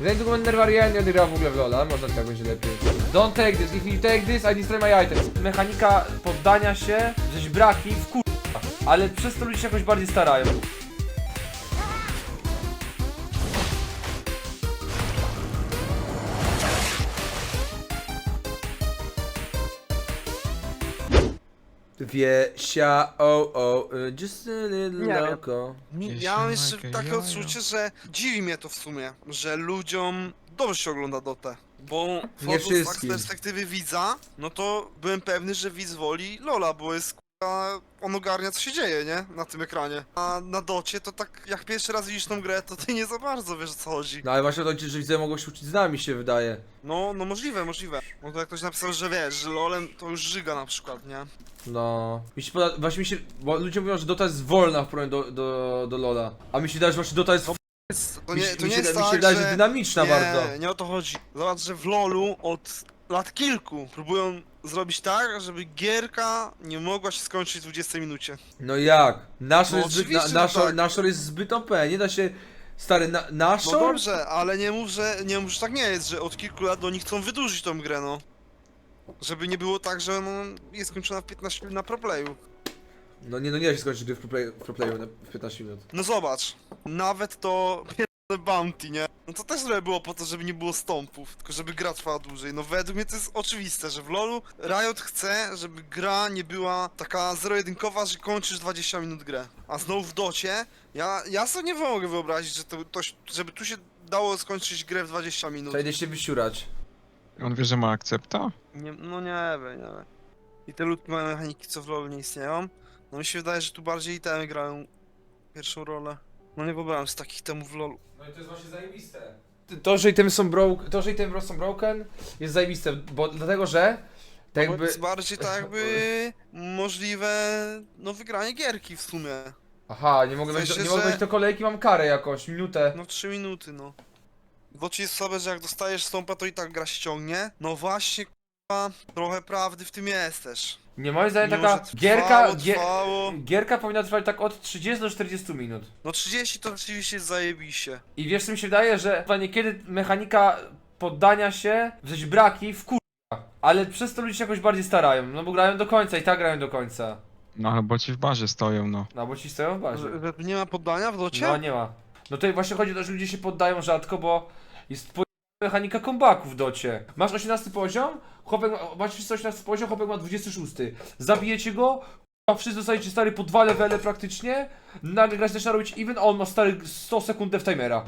Zanim długo będę nerwar, ja nie odegrał w ogóle w LoL'a, może tak będzie lepiej. Don't take this, if you take this, I destroy my items. Mechanika poddania się, żeś braki w kur... Ale przez to ludzie się jakoś bardziej starają. Wiesia, o, o, y, just a little Nie wiem. loco. Mi, Jeszcze ja mam jeszcze takie Jojo. odczucie, że dziwi mnie to w sumie, że ludziom dobrze się ogląda Dotę. Bo wchodząc tak z wszystkim. perspektywy widza, no to byłem pewny, że widz woli Lola, bo jest k***a, on ogarnia co się dzieje, nie? Na tym ekranie. A na Docie to tak, jak pierwszy raz widzisz tą grę, to ty nie za bardzo wiesz o co chodzi. No ale właśnie to, że widzę mogą się uczyć z nami się wydaje. No, no możliwe, możliwe. No to jak ktoś napisał, że wiesz, że Lolem to już żyga na przykład, nie? No. Mi się poda... właśnie mi się. Bo ludzie mówią, że Dota jest wolna w porównaniu do, do, do Lola. A mi się wydaje, że właśnie Dota jest. No. To mi, nie, się- to mi nie się, jest mi się tak, wydaje, że że... dynamiczna nie, bardzo. nie o to chodzi. Zobacz, że w LoLu od lat kilku próbują zrobić tak, żeby gierka nie mogła się skończyć w 20 minucie. No jak? Naszor No jest zbyt. Na, oczywiście, tak. naszor jest zbyt OP, nie da się. Stary, na, No naszor? dobrze, ale nie mów, że nie mów, że tak nie jest, że od kilku lat oni chcą wydłużyć tą grę, no. Żeby nie było tak, że no, jest skończona w 15 minut na proplayu. No nie, no nie da się skończyć gry w proplay- w proplayu na w 15 minut. No zobacz, nawet to pierdolone bounty, nie? No to też trochę było po to, żeby nie było stąpów, tylko żeby gra trwała dłużej. No według mnie to jest oczywiste, że w LoLu Riot chce, żeby gra nie była taka zero-jedynkowa, że kończysz 20 minut grę. A znowu w docie, ja, ja sobie nie mogę wyobrazić, że to, to, żeby tu się dało skończyć grę w 20 minut. To idę się wysiurać. On wie, że ma akcepta? Nie, no nie wiem, nie wiem. I te ludki mają mechaniki, co w LoLu nie istnieją. No mi się wydaje, że tu bardziej itemy grają pierwszą rolę. No nie wyobrażam z takich temów w LoLu. No i to jest właśnie zajebiste. To, że itemy są broken, to, że itemy są broken jest zajebiste, bo dlatego, że tak Bo jakby... jest bardziej tak jakby możliwe, no wygranie gierki w sumie. Aha, nie mogę W wejść, do, sensie, nie mogę że- do kolejki, mam karę jakąś, minutę. No 3 minuty, no. Bo ci jest sobie, że jak dostajesz stąpa, to i tak gra się ciągnie. No właśnie, k***a, trochę prawdy w tym jest też. Nie moim zdaniem Mimo, taka że gierka, trwało, gier, trwało. gierka powinna trwać tak od 30 do 40 minut. No 30 to oczywiście jest zajebiście. I wiesz co mi się wydaje, że chyba niekiedy mechanika poddania się, żeś braki w kur... Ale przez to ludzie się jakoś bardziej starają, no bo grają do końca i tak grają do końca. No ale bo ci w barze stoją, no. No bo ci stoją w barze. Że, że nie ma poddania w docie? No nie ma. No tutaj właśnie chodzi o to, że ludzie się poddają rzadko, bo jest po... mechanika comebacku w docie. Masz 18 poziom, chłopek ma, masz wszyscy 18 poziom, chłopek ma 26. Zabijecie go, a wszyscy dostajecie stary po dwa levele praktycznie, nagle grać zaczyna robić even, a on ma stary 100 sekund dev timera.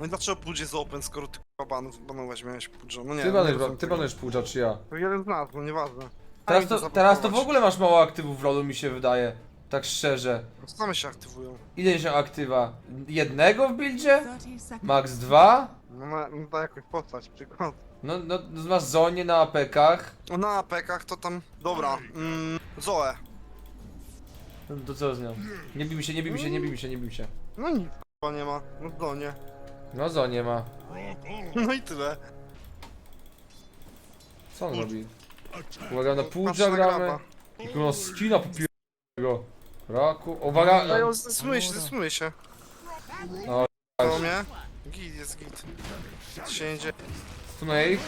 No i dlaczego Pudge jest open, skoro ty k***a banów banować miałeś Pudge'a? No nie Ty nie banujesz, rozumiem ty tego. banujesz Pudge'a czy ja? To jeden z nas, no nieważne. Teraz to, teraz to w ogóle masz mało aktywów w rolu mi się wydaje. Tak szczerze. Same się aktywują. Ile się aktywa? Jednego w buildzie? 30 seconds. Max dwa? No na, no da jakąś postać, przykład. No, no masz zonie na apekach. No na apekach to tam... Dobra, mm, Zoe. No to co z nią? Nie bij mi się, nie bij mi się, nie bij mi się, nie bij mi się. No nic k***a nie ma, no do nie. No zonie ma. No i tyle. Co on robi? Uwaga, na Patrz na gramy. graba. Tylko no skina popiernego. Raku. Uwaga! No i zmyj się, zmyj się. No, mnie? Git jest git. Co się nie dzieje? Ich.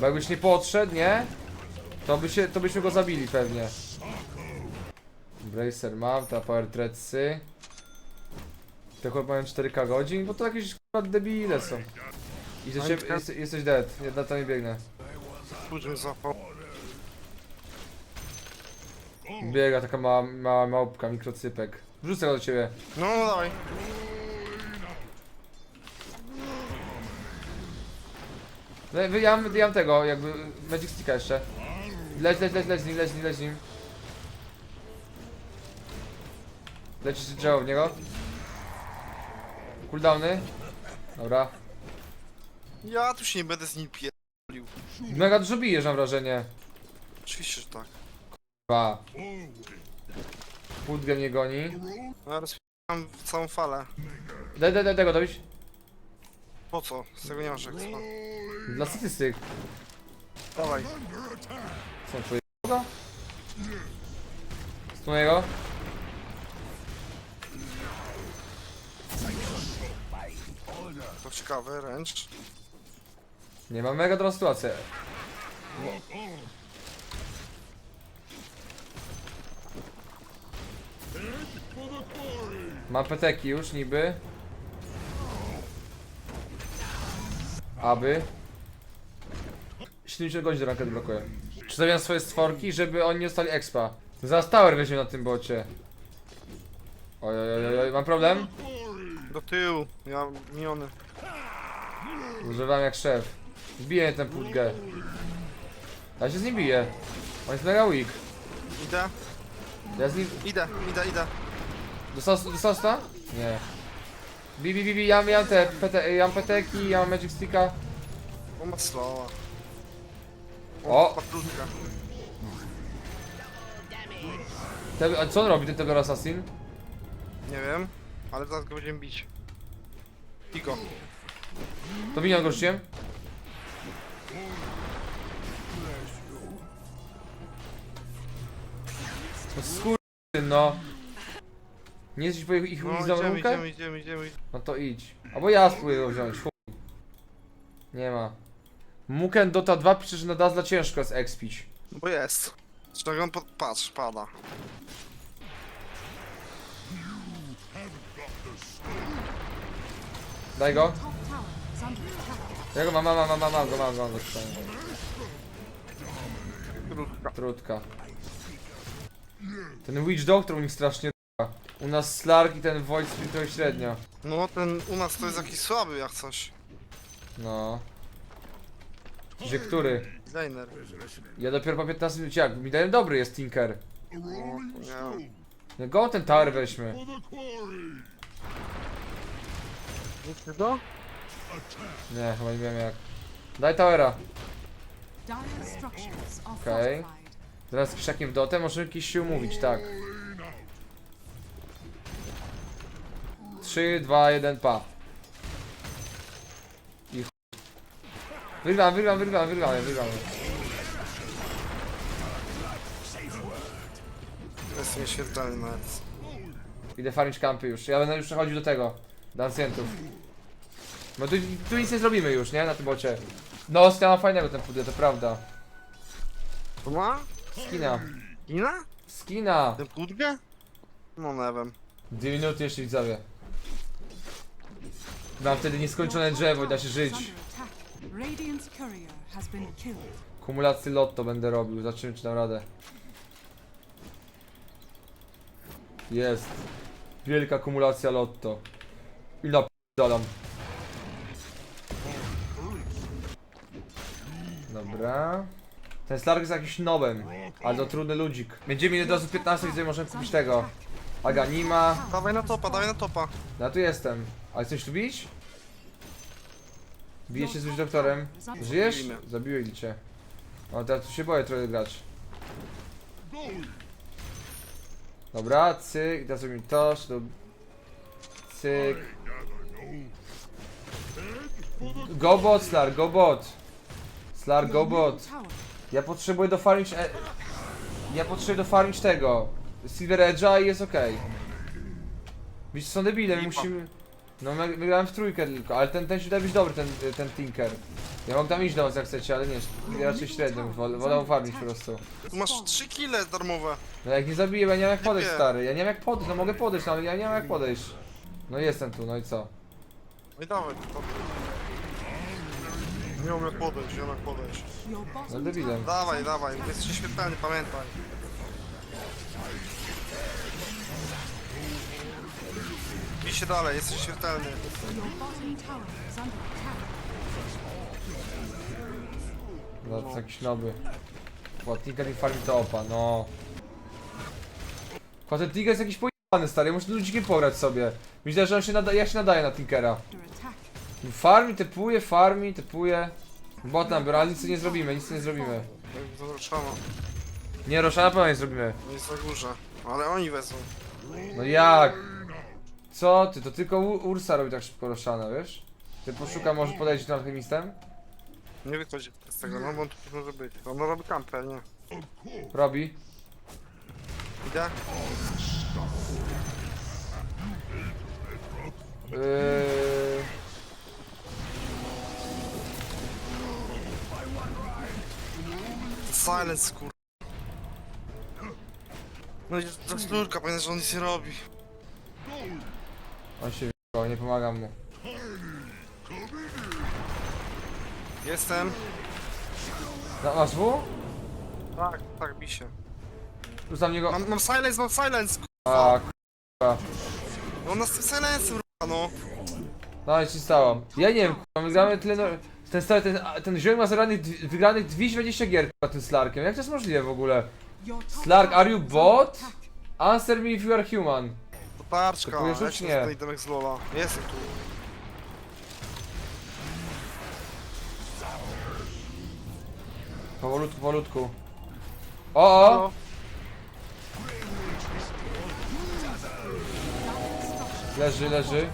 Bo jakbyś nie podszedł, nie? To, by się, to byśmy go zabili pewnie. Bracer mam, ta power treadsy. Te chłopy mają 4k godzin, bo to jakieś k***a debile są. I że się, jest, jesteś dead, jedna tam nie biegnę. Pudge mnie Biega taka mała, mała małpka, mikrocypek. Wrzucę go do ciebie. No, no dawaj. No, wyjam, wyjam tego, jakby Magic Sticka jeszcze. Leć, leć, leć, leć z nim, leć z nim, leć z nim. Lecisz drzewo w niego. Cooldowny. Dobra. Ja tu się nie będę z nim pierdolił. Mega dużo bijesz, mam wrażenie. Oczywiście, że tak. Dwa. Woodgem mnie goni. No, rozwijam całą falę. Daj, daj, daj tego dobić. Po co? Z tego nie masz jak chyba. Dla statystyk. Dawaj. Są twoje go? Stunuję go. To ciekawe, ręcz. Nie mam mega dobrą sytuację. Mam peteki już niby. Aby. 70 godzin ranket blokuje. Przedstawiam swoje stworki, żeby oni nie dostali expa. Zaraz tower weźmie na tym bocie. Oj, oj, oj, oj, mam problem? Do tyłu, ja miniony. Używam jak szef. Biję ten putgę. Ja się z nim biję. On jest mega weak. Idę, Ja z nim... idę, idę, idę. Dostał, dostał sta? Nie. Bi, bi, bi, bi, ja, mam- te PT, ja mam peteki, ja mam Magic Sticka. Pomoc slowa. O! Patrutka. Te, a co on robi, ten Tegor Assassin? Nie wiem, ale zaraz go będziemy bić. Piko. To minion gościem? No skurczyn, no. Nie jesteś po ich, ich No ich idziemy, idziemy, idziemy, idziemy. No to idź. Albo ja spróbuję wziąć, chuj. Nie ma. Muken Dota 2 pisze, że na Dazzla ciężko jest expić. No bo jest. Z czego on pod... patrz, pada. Daj go. Ja go mam, mam, mam, mam, mam, mam go, mam go, mam go. Trutka. Ten Witch Doctor u nich strasznie r***a. U nas Slark i ten Void trochę średnio. No ten u nas to jest jakiś słaby jak coś. No. Gdzie który? Liner. Ja dopiero po 15 minucie jak? Mi dajem dobry jest Tinker. No go ten tower weźmy. Wiecie to? Nie, chyba nie wiem jak. Daj towera. Dire structures are Okej. fortified. Zaraz z krzakiem w dotę, możemy jakiś się umówić, tak. 3, 2, 1, pa. I ch... Wyrwam, wyrwam, wyrwam, wyrwam, wyrwam. To jest nieśmiertelny nawet. Idę farmić kampy już. Ja będę już przechodził do tego. Do ancjentów. Bo tu, tu nic nie zrobimy już, nie? Na tym bocie. No, skina ma fajnego ten pudel, to prawda. To ma? Skina. Kina? Skina! Ten pudgę? No nie wiem. Dwie minuty jeszcze widzowie. Mam wtedy nieskończone drzewo i da się żyć. Kumulację lotto będę robił, zobaczymy czy dam radę. Jest. Wielka kumulacja lotto. I napierdalam. Dobra. Ten Slark jest jakiś nowem, ale to trudny ludzik. Będziemy mieli od razu 15, gdzie możemy kupić tego. Aganima. Dawaj na topa, dawaj na topa. Ja tu jestem. A chcesz tu bić? Bije się z Witch doktorem. Żyjesz? Bijmy. Zabiłem cię. No teraz tu się boję trochę grać. Dobra, cyk, i teraz robimy to, to... Cyk. Gobot, Slar, gobot. Slar, gobot. Tower Ja potrzebuję do farmić... E... Ja potrzebuję do farmić tego. Silver Edge'a i jest okej. Widzisz, są debile, my musimy... No my, my grałem w trójkę tylko, ale ten, ten się wydaje być dobry, ten, ten Tinker. Ja mogę tam iść do was jak chcecie, ale nie, raczej średnio, wolę, wolę farmić po prostu. Tu masz 3 kile darmowe. No jak nie zabiję, bo ja nie mam jak podejść stary, ja nie wiem jak podejść, no mogę podejść, no ale ja nie mam jak podejść. No jestem tu, no i co? No i dawaj to. Nie umiem podejść, nie umiem podejść. Your No debilem. Dawaj, dawaj, jesteś śmiertelny, pamiętaj. Bij się dalej, jesteś śmiertelny. No to jest jakiś noby. Bo Tinker i farmi to opa, no. Tylko ten jest jakiś pojebany stary, ja muszę ludzikiem pograć sobie. Myślę, że on się nada ja się nadaję na Tinkera. Farmi, typuje, farmi, typuje. Bot nam biorę, ale nic nie zrobimy, nic nie zrobimy. Zaruszano, Nie, Rosza na pewno nie zrobimy. no jest na górze. Ale oni wezmą. No jak? Co ty, to tylko Ursa robi tak szybko roszana, wiesz? Ty poszuka może podejść do alchemistem? Nie wychodzi z tego, no bo on tu może być. On robi kampę, nie? Robi. Idę? Yy... Silence, kur... No i ta sznurka, pamiętaj, że on nic nie robi. On się wyjebał, nie pomagam mu. Jestem. Na, masz W? Tak, tak, bi się. Tam niego... Mam, mam silence, mam silence. A, k***a. No nas tym silencem, no. No i ci stało. Ja nie wiem, k***a, my gramy tyle... No... Ten stary, ten, a, ten ziomek ma zagranych, dwi- wygranych 220 gier k***a, tym Slarkiem. Jak to jest możliwe w ogóle? Slark, are you bot? Answer me if you are human. Typuję ja się Nie. itemek z Lola. Jestem tu. Powolutku, powolutku. O, o! No. Leży, leży.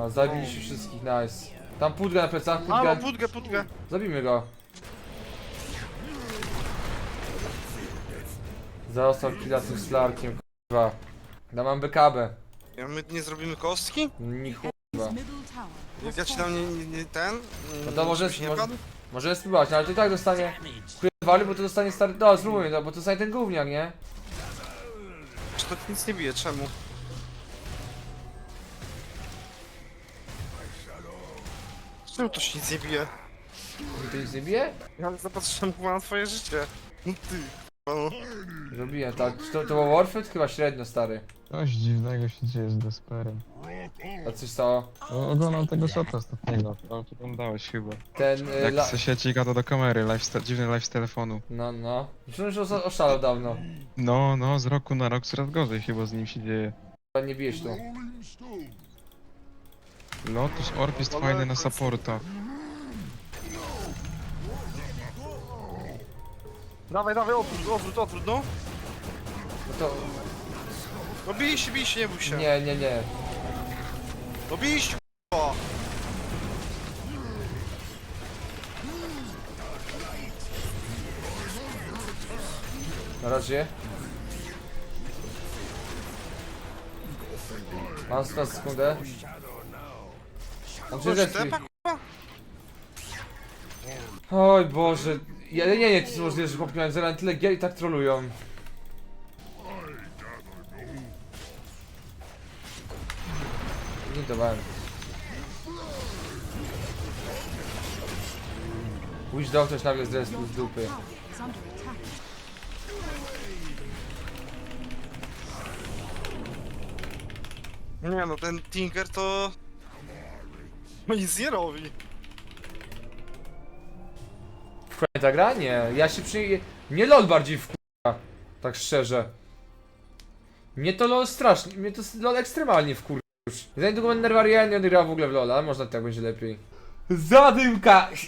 A, zabiliśmy wszystkich, nice. Tam pudga na plecach, pudga. mam pudgę, pudgę. Zabijmy go. Został killa tym slarkiem, kurwa. Da mam BKB. Ja, my nie zrobimy kostki? Ni kurwa. Jak ja ci tam nie, nie, nie ten? No to może, żebyś nie może, padł? może spróbować, no ale to i tak dostanie wali, bo to dostanie stary... No, spróbujmy to, bo to dostanie ten gówniak, nie? Czy to nic nie bije, czemu? Czemu to się nic nie bije? To nic nie bije? Ja zapatrzyłem chyba na twoje życie. No ty, Zrobiłem tak. Czy to, to było Warfit? Chyba średnio, stary. Coś dziwnego się dzieje z Desperem. A coś stało? O, Oglądam tego shota ostatniego. To oglądałeś chyba. Ten... Y, Jak la... se sieci gada do kamery, dziwny live z telefonu. No, no. Myślałem, że osa- oszalał dawno. No, no, z roku na rok coraz gorzej chyba z nim się dzieje. Ale nie bijesz tu. Lotus Orb jest fajny na supporta. Dawaj, dawaj, odwrót, odwrót, odwrót, no. No to... No bij się, bij się, nie bój się. Nie, nie, nie. No bij się, k***a. Na razie. Mam 100 sekundę. Mam Co cię się tepa, k***a? Oj Boże. Ja nie, to jest możliwe, że chłopaki mają zero na tyle gier i tak trolują. Nie dawałem. Wish dał coś nagle z Your respu z dupy. Nie no, ten Tinker to... No nic robi. Wkurza ta gra? Nie. Ja się przy... Mnie LOL bardziej wkurza. Tak szczerze. Mnie to LOL strasznie, mnie to LOL ekstremalnie wkurza już. Za niedługo będę nerwarialnie nie w ogóle w LOL, ale można tak będzie lepiej. Zadymka!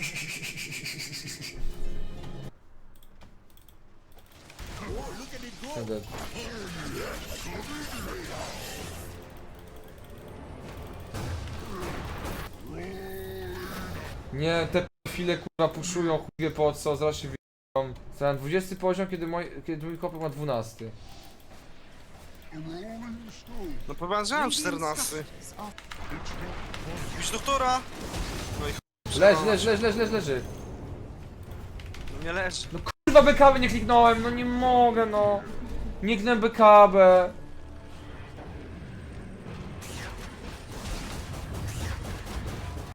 Nie, te chwile kurwa puszują, chuje po co, zaraz się wyjdą. Stałem 20 poziom, kiedy mój, kiedy mój kopek ma 12. No powiedziałem 14. Structures are Bić doktora! No i ch... Leży, leży, leży, leży, leży, leży. No nie leży. Kurwa BKB nie kliknąłem, no nie mogę no. Nie kliknąłem BKB.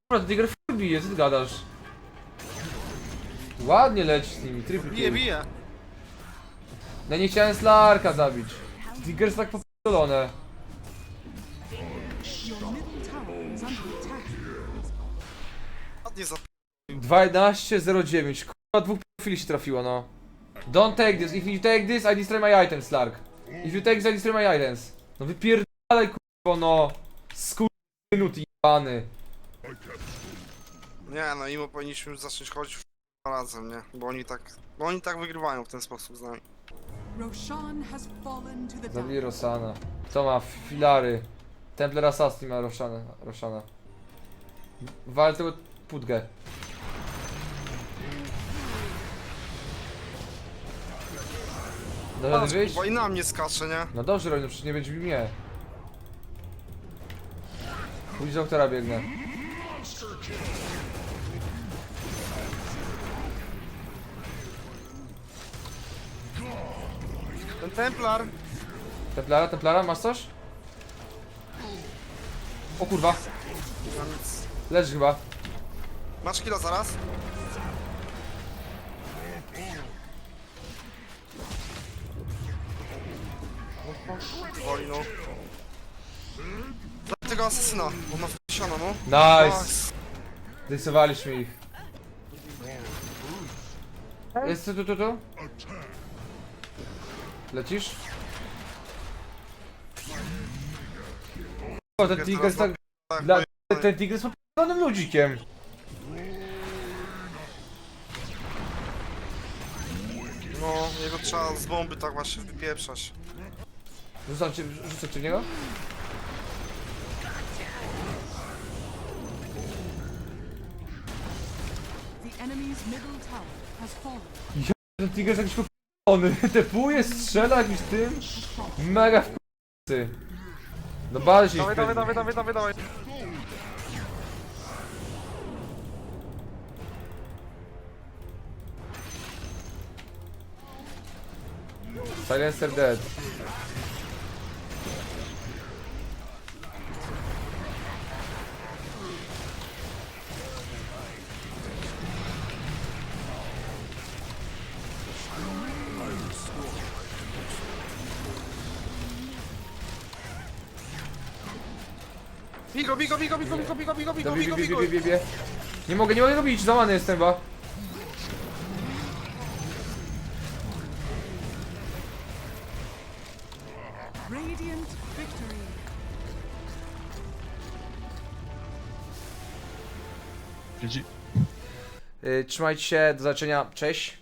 Kurwa, to Tiger full bije, co ty gadasz? Ładnie leci z nimi, triple Bije, bije. Ja nie chciałem Slarka zabić. Jest tak popolone. Ładnie za... 12.09, kurwa dwóch profili się trafiło no. Don't take this, if you take this I destroy my items, Slark. If you take this I destroy my items. No wypierdalaj kurwa no. Skurwynut jebany. Nie no, imo powinniśmy zacząć chodzić razem, nie? Bo oni tak... Bo oni tak wygrywają w ten sposób z nami. Roshan has fallen to the Zabij dark. Rosana. Co ma? Filary. Templar Assassin ma Roshana. Roshana. Wal tego pudgę. Patrz, rady wyjść? kurwa, i na mnie skacze, nie? No dobrze, Roy, no przecież nie będzie mi mnie. Pójdź z doktora biegnę. Ten Templar! Templara, Templara, masz coś? O kurwa, Nie mam nic. leży chyba. Masz killa zaraz? Woli no. Daj tego asesyna, on ma wsiana no. Nice! Rysowaliśmy ich. Jest tu, tu, tu, tu? Lecisz? O, ten jest tak... Tak, Dla... poje- Ten Tigers jest popalonym ludzikiem. No, jego trzeba z bomby tak właśnie wypieprzać. Rzucam cię, rzucę cię w niego? Fallen. Ten Tigers jakiś popalony. Tepuje, strzela jakimś tym. Mega w***cy. No bardziej Dawaj, dawaj, dawaj, dawaj, dawaj, dawaj. Silencer dead. Bigo, bigo, bigo, bigo, bigo, bigo, bigo, bigo, Bie, bigo, bie, bigo. bie, bie, bie. Nie mogę, nie mogę go bić, załany jestem chyba. Radiant victory. Wiedzi- Yy, trzymajcie się, do zobaczenia, cześć.